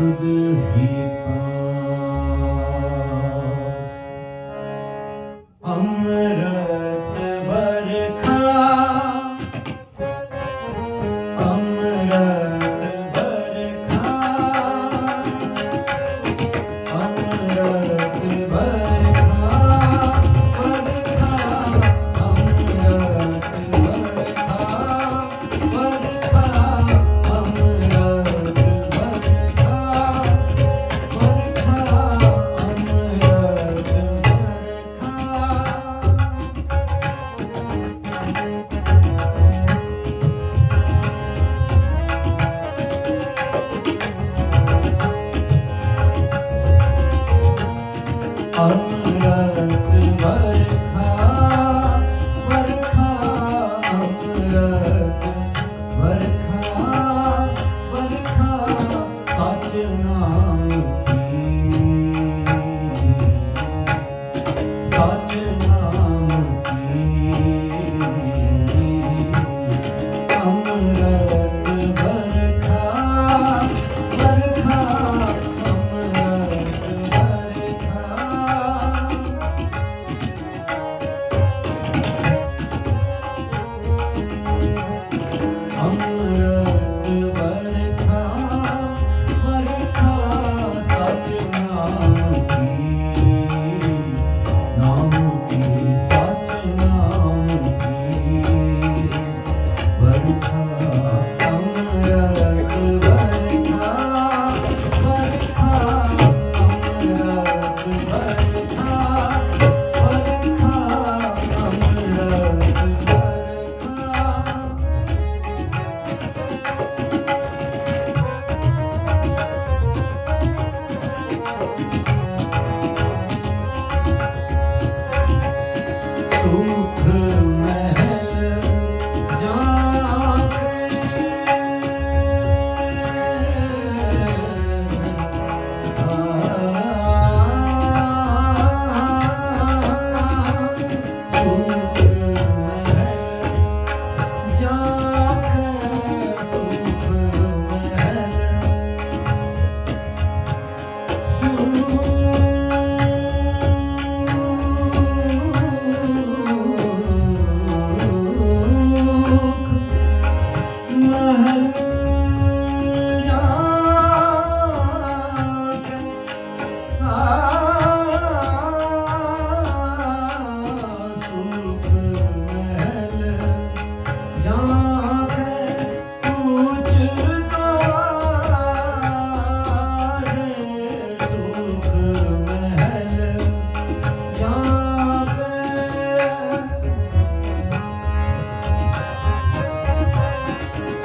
tudo derreta. हर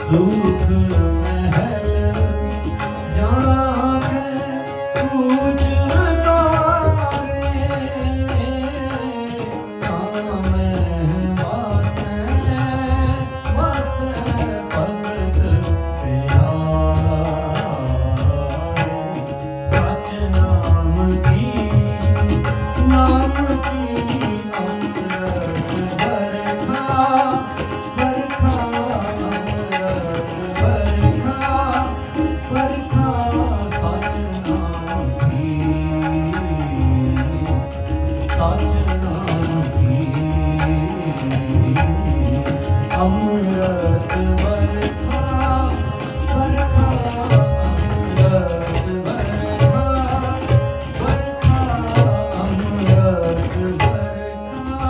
ਸੁਖ ਮਹਿਲ ਅੰਮ੍ਰਿਤ ਵਰਖਾ ਵਰਖਾ ਅੰਮ੍ਰਿਤ ਵਰਖਾ ਵਰਖਾ ਅੰਮ੍ਰਿਤ ਵਰਖਾ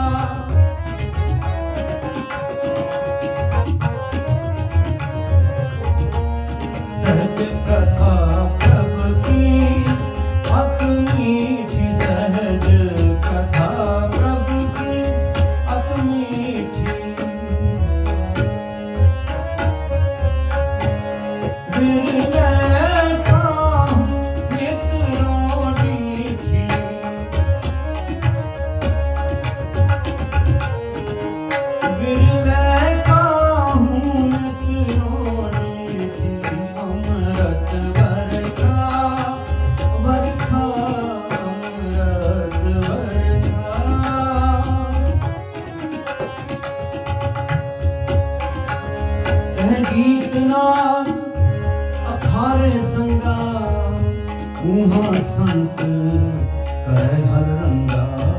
ਸਹਜ ਕਥਾ ਪ੍ਰਭ ਕੀ ਆਪਣੀ ਅਖਾਰੇ ਸੰਗਾ ਮੂਹਾ ਸੰਤ ਕਰੈ ਹਰ ਰੰਗਾ।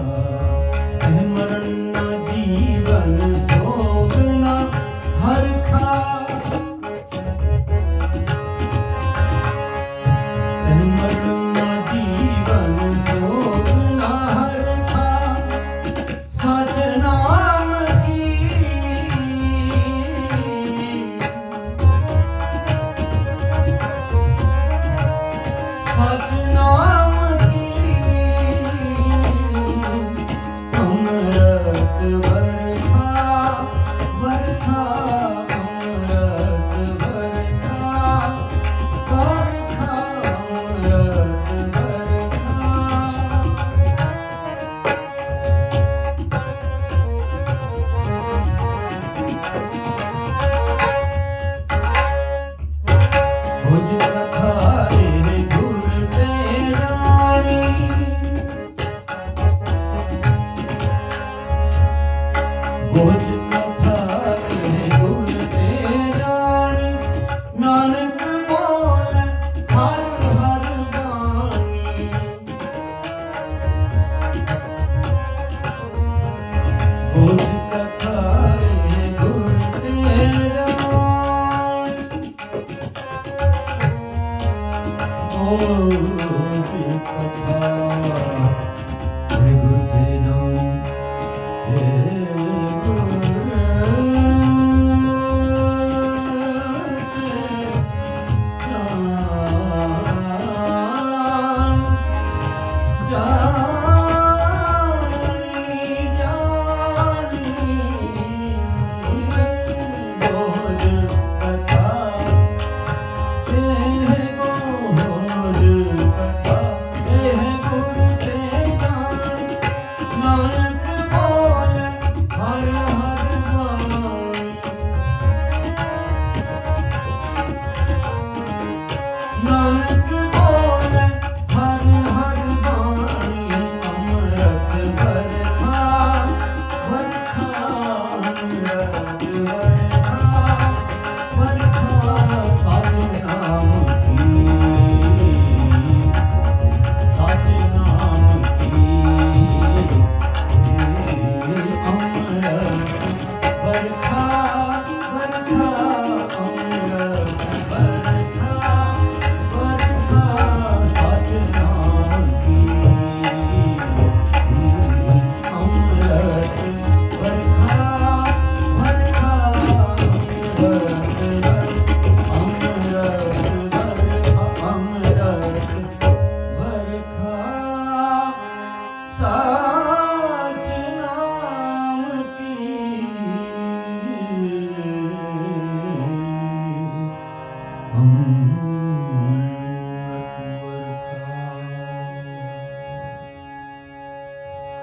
ਕਥਾ